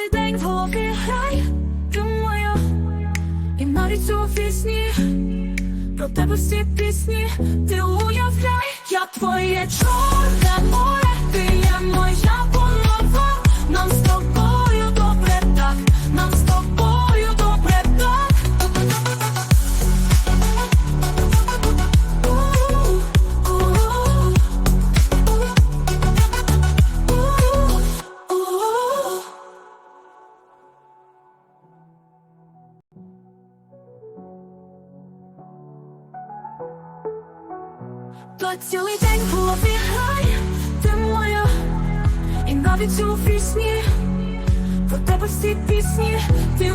цілий день в голові грай, ти моя, і навіть у пісні про тебе всі пісні, ти уявляй, я твоє чорне То цілий день в голові ти моя, і навіть у вісні, про тебе всі пісні, ти